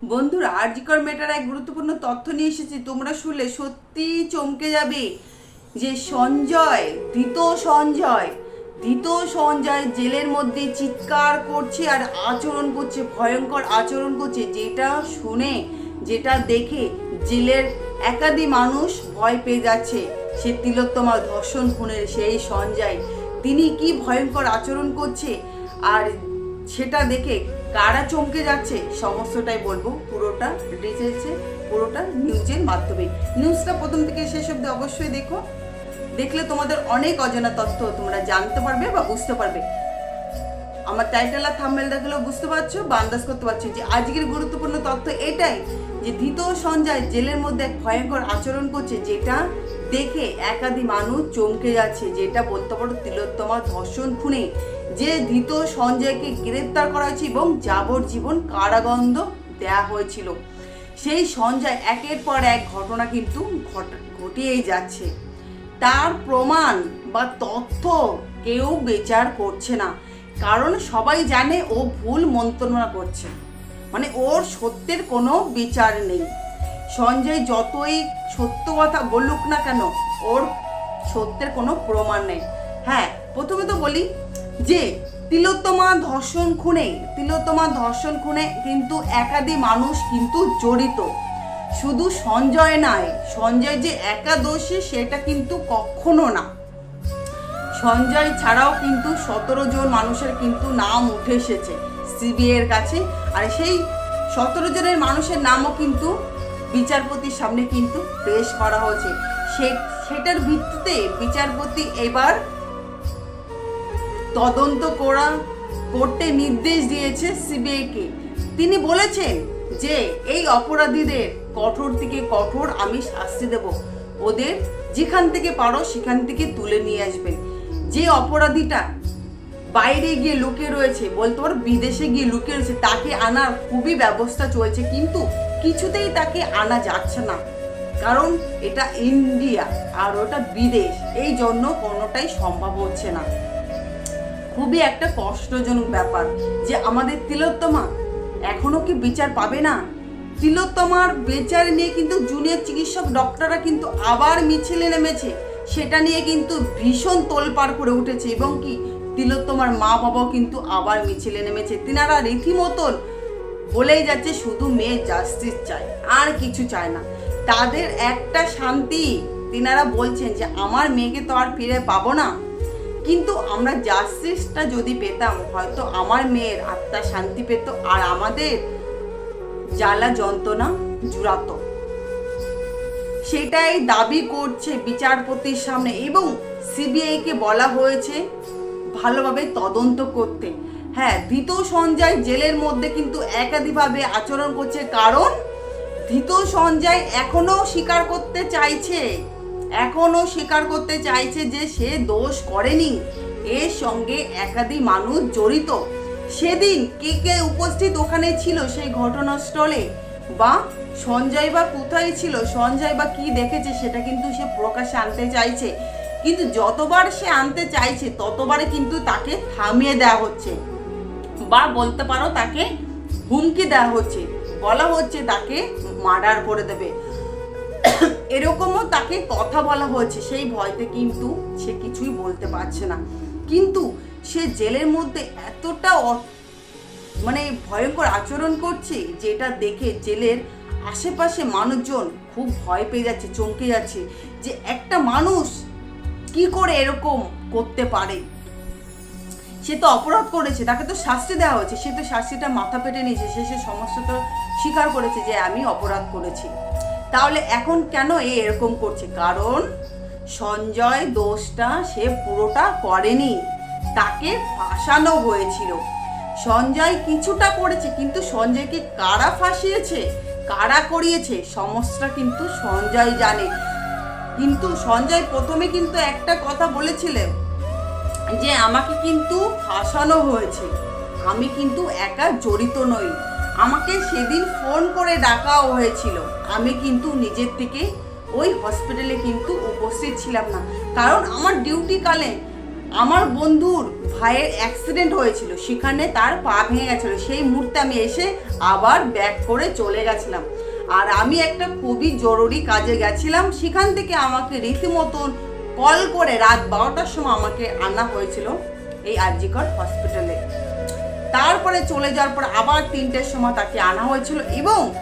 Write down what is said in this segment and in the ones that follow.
বন্ধুরা, আরজিকর মেটার এক গুরুত্বপূর্ণ তথ্য নিয়ে এসেছি। তোমরা শুনলে সত্যি চমকে যাবে যে সঞ্জয়, ধৃত সঞ্জয় ধৃত সঞ্জয় জেলের মধ্যে চিৎকার করছে আর আচরণ করছে, ভয়ঙ্কর আচরণ করছে। যেটা শুনে, যেটা দেখে জেলের একাধিক মানুষ ভয় পেয়ে যাচ্ছে। সে তিলোত্তমা ধর্ষণ খুনের সেই সঞ্জয়, তিনি কি ভয়ঙ্কর আচরণ করছে আর সেটা দেখে কারা চমকে যাচ্ছে, সমস্তটাই বলব। পুরোটা ডিটেলসে পুরোটা নিউজের মাধ্যমে। নিউজটা প্রথম থেকে শেষ অব্দি অবশ্যই দেখো। দেখলে তোমাদের অনেক অজানা তথ্য তোমরা জানতে পারবে বা বুঝতে পারবে। আমার টাইটেল আর থাম্বেল দেখলেও বুঝতে পারছ, বা আন্দাজ করতে পারছ যে আজকের গুরুত্বপূর্ণ তথ্য এটাই যে ধৃত সঞ্জয় জেলের মধ্যে এক ভয়ঙ্কর আচরণ করছে, যেটা দেখে একাধিক মানুষ চমকে যাচ্ছে, যেটা বলতে পারো তিলোত্তমা ধর্ষণ খুনে। যে ধৃত সঞ্জয়কে গ্রেপ্তার করা হয়েছে এবং যাবজ্জীবন কারাগন্ধ দেয়া হয়েছিল। সেই সঞ্জয় একের পর এক ঘটনা কিন্তু ঘট- ঘটিয়েই যাচ্ছে। তার প্রমাণ বা তথ্য কেউ বিচার করছে না। কারণ সবাই জানে ও ভুল মন্ত্রণা করছে। মানে ওর সত্যের কোনো বিচার নেই। সঞ্জয় যতই সত্য কথা বলুক না কেন, ওর সত্যের কোনো প্রমাণ নেই। হ্যাঁ প্রথমে তো বলি যে তিলোত্তমা ধর্ষণ খুনে, তিলোত্তমা ধর্ষণ খুনে কিন্তু একাধিক মানুষ কিন্তু জড়িত। শুধু সঞ্জয় নয় সঞ্জয় যে একাদশী সেটা কিন্তু কখনো না। সঞ্জয় ছাড়াও কিন্তু সতেরো জন মানুষের কিন্তু নাম উঠে এসেছে সিবিআই এর কাছে। আর সেই সতেরো জনের মানুষের নামও কিন্তু বিচারপতির সামনে কিন্তু পেশ করা হয়েছে। সে, সেটার ভিত্তিতে বিচারপতি এবার তদন্ত করা করতে নির্দেশ দিয়েছে সিবিআইকে। তিনি বলেছেন যে, এই অপরাধীদের কঠোর থেকে কঠোর আমি শাস্তি দেব। ওদের যেখান থেকে পারো সেখান থেকে তুলে নিয়ে আসবেন যে অপরাধীটা বাইরে গিয়ে লুকে রয়েছে, বলতে পারো বিদেশে গিয়ে লুকে রয়েছে, তাকে আনার খুবই ব্যবস্থা চলছে, কিন্তু কিছুতেই তাকে আনা যাচ্ছে না। কারণ এটা ইন্ডিয়া আর ওটা বিদেশ, এই জন্য কোনোটাই সম্ভব হচ্ছে না। খুবই একটা কষ্টজনক ব্যাপার যে আমাদের তিলোত্তমা এখনও কি বিচার পাবে না? তিলোত্তমার বিচার নিয়ে কিন্তু জুনিয়র চিকিৎসক ডক্টররা কিন্তু আবার মিছিলে নেমেছে। সেটা নিয়ে কিন্তু ভীষণ তোলপাড় করে উঠেছে এবং কি তিলোত্তমার মা বাবাও কিন্তু আবার মিছিলে নেমেছে। তিনারা রীতিমতন বলেই যাচ্ছে শুধু মেয়ে জাস্টিস চায়, আর কিছু চায় না। তাদের একটা শান্তি তিনারা বলছেন যে, আমার মেয়েকে তো আর ফিরে পাবো না। কিন্তু আমরা জাস্টিসটা যদি পেতাম, হয়তো আমার মেয়ের আত্মা শান্তি পেত আর আমাদের জ্বালা যন্ত্রণা জুড়াতো। সেটাই দাবি করছে বিচারপতির সামনে এবং সিবিআইকে বলা হয়েছে ভালোভাবে তদন্ত করতে। হ্যাঁ ধৃত সঞ্জয় জেলের মধ্যে কিন্তু একাধিকভাবে আচরণ করছে, কারণ ধৃত সঞ্জয় এখনও স্বীকার করতে চাইছে এখনও স্বীকার করতে চাইছে যে সে দোষ করেনি। এর সঙ্গে একাধিক মানুষ জড়িত। সেদিন কে কে উপস্থিত ওখানে ছিল সেই ঘটনাস্থলে? বা সঞ্জয় বা কোথায় ছিল? সঞ্জয় বা কি দেখেছে সেটা কিন্তু সে প্রকাশে আনতে চাইছে। কিন্তু যতবার সে আনতে চাইছে, ততবারে কিন্তু তাকে থামিয়ে দেওয়া হচ্ছে। বা বলতে পারো তাকে হুমকি দেওয়া হচ্ছে। বলা হচ্ছে তাকে মার্ডার করে দেবে। এরকমও তাকে কথা বলা হয়েছে। সেই ভয়তে কিন্তু সে কিছুই বলতে পারছে না। কিন্তু সে জেলের মধ্যে এতটা মানে ভয়ঙ্কর আচরণ করছে, যেটা দেখে জেলের আশেপাশে মানুষজন খুব ভয় পেয়ে যাচ্ছে, চমকে যাচ্ছে যে একটা মানুষ কি করে এরকম করতে পারে? সে তো অপরাধ করেছে, তাকে তো শাস্তি দেওয়া হয়েছে। সে তো শাস্তিটা মাথা পেটে নিয়েছে, সে সে সমস্ত তো স্বীকার করেছে যে আমি অপরাধ করেছি। তাহলে এখন কেন এ এরকম করছে? কারণ সঞ্জয় দোষটা সে পুরোটা করেনি। তাকে ফাঁসানো হয়েছিল। সঞ্জয় কিছুটা করেছে, কিন্তু সঞ্জয়কে কারা ফাঁসিয়েছে? কারা করিয়েছে? সমস্যা কিন্তু সঞ্জয় জানে। কিন্তু সঞ্জয় প্রথমে কিন্তু একটা কথা বলেছিলেন যে, আমাকে কিন্তু ফাঁসানো হয়েছে। আমি কিন্তু একা জড়িত নই। আমাকে সেদিন ফোন করে ডাকাও হয়েছিল। আমি কিন্তু নিজের থেকে ওই হসপিটালে কিন্তু উপস্থিত ছিলাম না। কারণ আমার ডিউটি কালে আমার বন্ধুর ভাইয়ের অ্যাক্সিডেন্ট হয়েছিল। সেখানে তার পা ভেঙে গেছিল। সেই মুহূর্তে আমি এসে আবার ব্যাক করে চলে গেছিলাম। আর আমি একটা খুবই জরুরি কাজে গেছিলাম। সেখান থেকে আমাকে রীতিমতন কল করে রাত বারোটার সময় আমাকে আনা হয়েছিল এই আরজিকর হসপিটালে তারপরে চলে যাওয়ার পর আবার তিনটের সময় তাকে আনা হয়েছিল এবং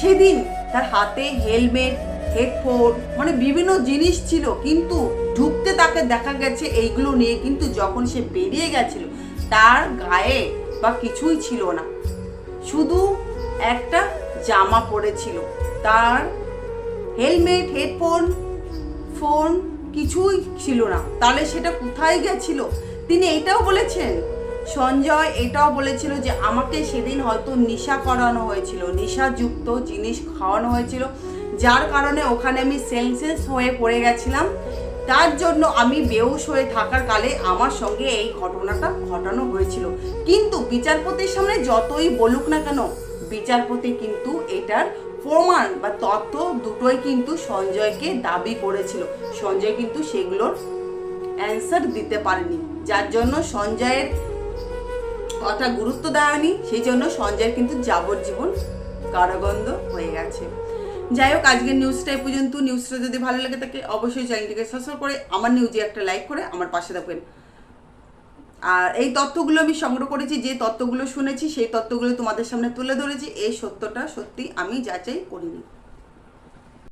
সেদিন তার হাতে হেলমেট, হেডফোন মানে বিভিন্ন জিনিস ছিল। কিন্তু ঢুকতে তাকে দেখা গেছে এইগুলো নিয়ে কিন্তু যখন সে বেরিয়ে গেছিল, তার গায়ে বা কিছুই ছিল না। শুধু একটা জামা পরেছিল তার হেলমেট, হেডফোন, ফোন কিছুই ছিল না। তাহলে সেটা কোথায় গেছিল? তিনি এটাও বলেছেন সঞ্জয় এটাও বলেছিল যে আমাকে সেদিন হয়তো নেশা করানো হয়েছিল, নেশাযুক্ত জিনিস খাওয়ানো হয়েছিল, যার কারণে ওখানে আমি সেন্সেস হয়ে পড়ে গেছিলাম। তার জন্য আমি বেউস হয়ে থাকার কালে আমার সঙ্গে এই ঘটনাটা ঘটানো হয়েছিল। কিন্তু বিচারপতির সামনে যতই বলুক না কেন, বিচারপতি কিন্তু এটার প্রমাণ বা তথ্য দুটোই কিন্তু সঞ্জয়কে দাবি করেছিল। সঞ্জয় কিন্তু সেগুলোর অ্যান্সার দিতে পারেনি। যার জন্য সঞ্জয়ের কথা গুরুত্ব দেওয়ানি সেই জন্য সঞ্জয়ের কিন্তু যাবজ্জীবন কারাগন্ধ হয়ে গেছে। যাই হোক, আজকের নিউজটা এই পর্যন্ত। নিউজটা যদি ভালো লাগে থাকে, অবশ্যই চ্যানেলটিকে সাবস্ক্রাইব করে আমার নিউজে একটা লাইক করে আমার পাশে থাকবেন। আর এই তত্ত্বগুলো আমি সংগ্রহ করেছি, যে তত্ত্বগুলো শুনেছি, সেই তত্ত্বগুলো তোমাদের সামনে তুলে ধরেছি। এই সত্যটা সত্যি আমি যাচাই করিনি।